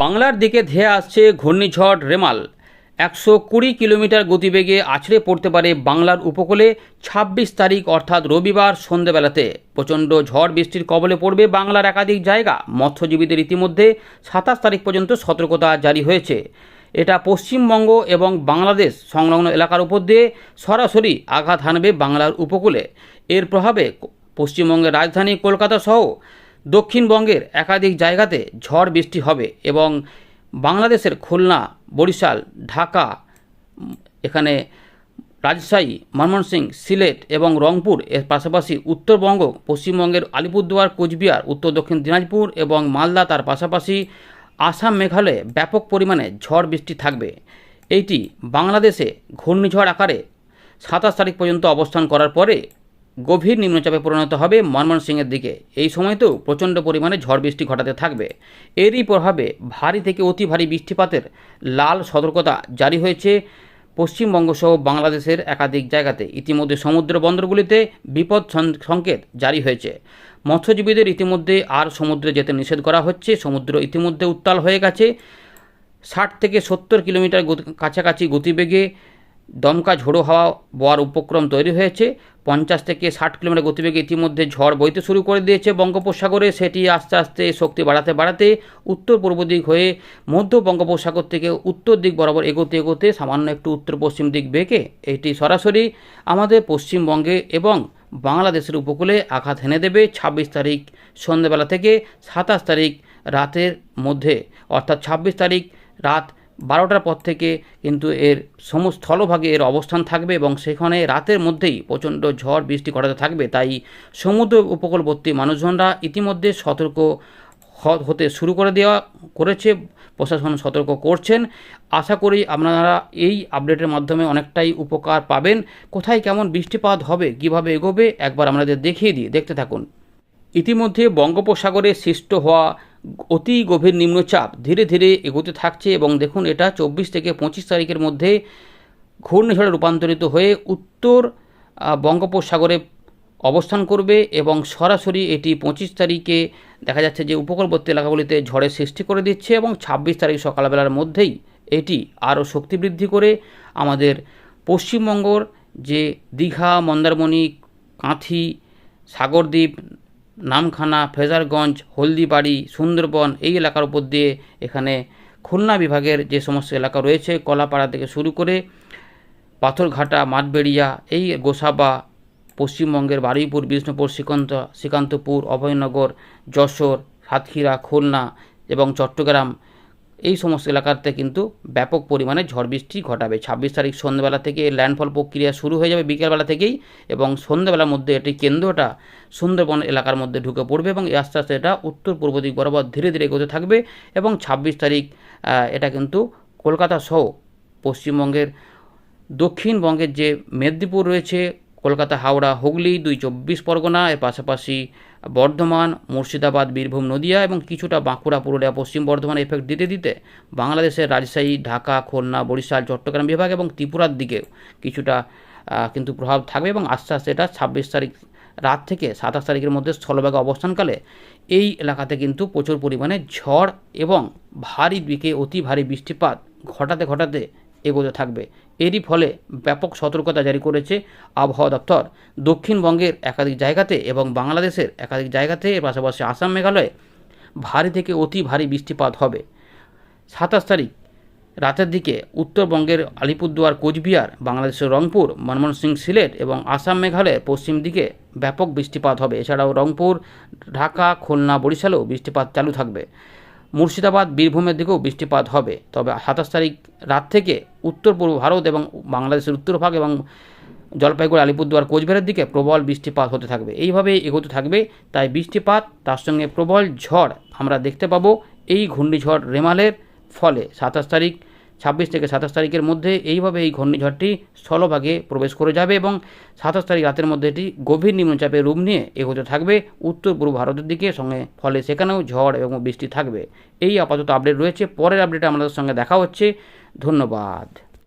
বাংলার দিকে ধেয়ে আসছে ঘূর্ণিঝড় রেমাল। একশো কুড়ি কিলোমিটার গতিবেগে আছড়ে পড়তে পারে বাংলার উপকূলে ছাব্বিশ তারিখ অর্থাৎ রবিবার সন্ধেবেলাতে। প্রচণ্ড ঝড় বৃষ্টির কবলে পড়বে বাংলার একাধিক জায়গা। মৎস্যজীবীদের ইতিমধ্যে সাতাশ তারিখ পর্যন্ত সতর্কতা জারি হয়েছে। এটা পশ্চিমবঙ্গ এবং বাংলাদেশ সংলগ্ন এলাকার উপর দিয়ে সরাসরি আঘাত হানবে বাংলার উপকূলে। এর প্রভাবে পশ্চিমবঙ্গের রাজধানী কলকাতা সহ দক্ষিণবঙ্গের একাধিক জায়গাতে ঝড় বৃষ্টি হবে এবং বাংলাদেশের খুলনা, বরিশাল, ঢাকা, এখানে রাজশাহী ময়মনসিংহ সিলেট এবং রংপুর, এর পাশাপাশি উত্তরবঙ্গ, পশ্চিমবঙ্গের আলিপুরদুয়ার, কোচবিহার, উত্তর দক্ষিণ দিনাজপুর এবং মালদা, তার পাশাপাশি আসাম, মেঘালয়ে ব্যাপক পরিমাণে ঝড় বৃষ্টি থাকবে। এইটি বাংলাদেশে ঘূর্ণিঝড় আকারে সাতাশ তারিখ পর্যন্ত অবস্থান করার পরে গভীর নিম্নচাপে পরিণত হবে ময়মনসিংহের দিকে। এই সময়তেও প্রচণ্ড পরিমাণে ঝড় বৃষ্টি ঘটাতে থাকবে। এরই প্রভাবে ভারী থেকে অতি ভারী বৃষ্টিপাতের লাল সতর্কতা জারি হয়েছে পশ্চিমবঙ্গ সহ বাংলাদেশের একাধিক জায়গাতে। ইতিমধ্যে সমুদ্র বন্দরগুলিতে বিপদ সংকেত জারি হয়েছে। মৎস্যজীবীদের ইতিমধ্যে আর সমুদ্রে যেতে নিষেধ করা হচ্ছে। সমুদ্র ইতিমধ্যে উত্তাল হয়ে গেছে। ষাট থেকে সত্তর কিলোমিটার কাছাকাছি গতিবেগে দমকা ঝোড়ো হাওয়া বওয়ার উপক্রম তৈরি হয়েছে। পঞ্চাশ থেকে ষাট কিলোমিটার গতিবেগে ইতিমধ্যে ঝড় বইতে শুরু করে দিয়েছে বঙ্গোপসাগরে। সেটি আস্তে আস্তে শক্তি বাড়াতে বাড়াতে উত্তর পূর্ব দিক হয়ে মধ্য বঙ্গোপসাগর থেকে উত্তর দিক বরাবর এগোতে এগোতে সামান্য একটু উত্তর পশ্চিম দিক বেঁকে এটি সরাসরি আমাদের পশ্চিমবঙ্গে এবং বাংলাদেশের উপকূলে আঘাত হেনে দেবে ছাব্বিশ তারিখ সন্ধ্যেবেলা থেকে সাতাশ তারিখ রাতের মধ্যে। অর্থাৎ ছাব্বিশ তারিখ রাত বারোটার পর থেকে কিন্তু এর সমস্ত স্থলভাগে এর অবস্থান থাকবে এবং সেখানে রাতের মধ্যেই প্রচণ্ড ঝড় বৃষ্টি ঘটাতে থাকবে। তাই সমুদ্র উপকূলবর্তী মানুষজনরা ইতিমধ্যে সতর্ক হতে শুরু করে দেওয়া করেছে, প্রশাসন সতর্ক করছেন। আশা করি আপনারা এই আপডেটের মাধ্যমে অনেকটাই উপকার পাবেন। কোথায় কেমন বৃষ্টিপাত হবে, কীভাবে এগোবে, একবার আমাদের দেখিয়ে দিই। দেখতে থাকুন। ইতিমধ্যে বঙ্গোপসাগরে সৃষ্ট হওয়া অতি গভীর নিম্নচাপ ধীরে ধীরে এগোতে থাকছে এবং দেখুন এটা চব্বিশ থেকে পঁচিশ তারিখের মধ্যে ঘূর্ণিঝড়ে রূপান্তরিত হয়ে উত্তর বঙ্গোপসাগরে অবস্থান করবে এবং সরাসরি এটি পঁচিশ তারিখে দেখা যাচ্ছে যে উপকূলবর্তী এলাকাগুলিতে ঝড়ের সৃষ্টি করে দিচ্ছে এবং ছাব্বিশ তারিখ সকালবেলার মধ্যেই এটি আরও শক্তি বৃদ্ধি করে। আমাদের পশ্চিমবঙ্গর যে দীঘা, মন্দারমণি, কাঁথি, সাগরদ্বীপ নামখানা, ফেজারগঞ্জ, হলদিবাড়ি, সুন্দরবন এই এলাকার উপর দিয়ে এখানে খুলনা বিভাগের যে সমস্ত এলাকা রয়েছে, কলাপাড়া থেকে শুরু করে পাথরঘাটা, মাঠবেড়িয়া, এই গোসাবা, পশ্চিমবঙ্গের বারুইপুর, বিষ্ণুপুর, শ্রীকান্ত, শ্রীকান্তপুর, অভয়নগর, যশোর, সাতক্ষীরা, খুলনা এবং চট্টগ্রাম এই সমস্ত এলাকাতে কিন্তু ব্যাপক পরিমাণে ঝড় বৃষ্টি ঘটাবে। ছাব্বিশ তারিখ সন্ধ্যাবেলা থেকে ল্যান্ডফল প্রক্রিয়া শুরু হয়ে যাবে বিকেলবেলা থেকেই এবং সন্ধ্যাবেলার মধ্যে এটি কেন্দ্রটা সুন্দরবন এলাকার মধ্যে ঢুকে পড়বে এবং আস্তে আস্তে এটা উত্তর পূর্ব দিক বরাবর ধীরে ধীরে এগোতে থাকবে এবং ছাব্বিশ তারিখ এটা কিন্তু কলকাতা সহ পশ্চিমবঙ্গের, দক্ষিণবঙ্গের যে মেদিনীপুর রয়েছে কলকাতা, হাওড়া, হুগলি, দুই চব্বিশ পরগনা, এর পাশাপাশি বর্ধমান, মুর্শিদাবাদ, বীরভূম, নদিয়া এবং কিছুটা বাঁকুড়া, পুরুলিয়া, পশ্চিম বর্ধমান এফেক্ট দিতে দিতে বাংলাদেশের রাজশাহী, ঢাকা, খুলনা, বরিশাল, চট্টগ্রাম বিভাগ এবং ত্রিপুরার দিকে কিছুটা কিন্তু প্রভাব থাকবে এবং আস্তে আস্তে এটা ছাব্বিশ তারিখ রাত থেকে সাতাশ তারিখের মধ্যে স্থলভাগে অবস্থানকালে এই এলাকাতে কিন্তু প্রচুর পরিমাণে ঝড় এবং ভারী দিকে অতি ভারী বৃষ্টিপাত ঘটাতে ঘটাতে এগোতে থাকবে। এরই ফলে ব্যাপক সতর্কতা জারি করেছে আবহাওয়া দপ্তর। দক্ষিণবঙ্গের একাধিক জায়গাতে এবং বাংলাদেশের একাধিক জায়গাতে, এর পাশাপাশি আসাম মেঘালয়ে ভারী থেকে অতি ভারী বৃষ্টিপাত হবে। সাতাশ তারিখ রাতের দিকে উত্তরবঙ্গের আলিপুরদুয়ার, কোচবিহার, বাংলাদেশের রংপুর, ময়মনসিংহ, সিলেট এবং আসাম মেঘালয়ের পশ্চিম দিকে ব্যাপক বৃষ্টিপাত হবে। এছাড়াও রংপুর, ঢাকা, খুলনা, বরিশালেও বৃষ্টিপাত চালু থাকবে। মুর্শিদাবাদ, বীরভূমের দিকেও বৃষ্টিপাত হবে। তবে সাতাশ তারিখ রাত থেকে উত্তর পূর্ব ভারত এবং বাংলাদেশের উত্তরভাগ এবং জলপাইগুড়ি, আলিপুরদুয়ার, কোচবিহারের দিকে প্রবল বৃষ্টিপাত হতে থাকবে। এইভাবে এগোতে থাকবে, তাই বৃষ্টিপাত, তার সঙ্গে প্রবল ঝড় আমরা দেখতে পাবো এই ঘূর্ণিঝড় রেমালের ফলে। সাতাশ তারিখ ছাব্বিশ থেকে সাতাশ তারিখের মধ্যে এইভাবে এই ঘূর্ণিঝড়টি স্থলভাগে প্রবেশ করে যাবে এবং সাতাশ তারিখ রাতের মধ্যে এটি গভীর নিম্নচাপে রূপ নিয়ে এগোতে থাকবে। উত্তর পূর্ব ভারতের দিকে সঙ্গে ফলে সেখানেও ঝড় এবং বৃষ্টি থাকবে। এই আপাতত আপডেট রয়েছে। পরের আপডেটে আমাদের সঙ্গে দেখা হচ্ছে। ধন্যবাদ।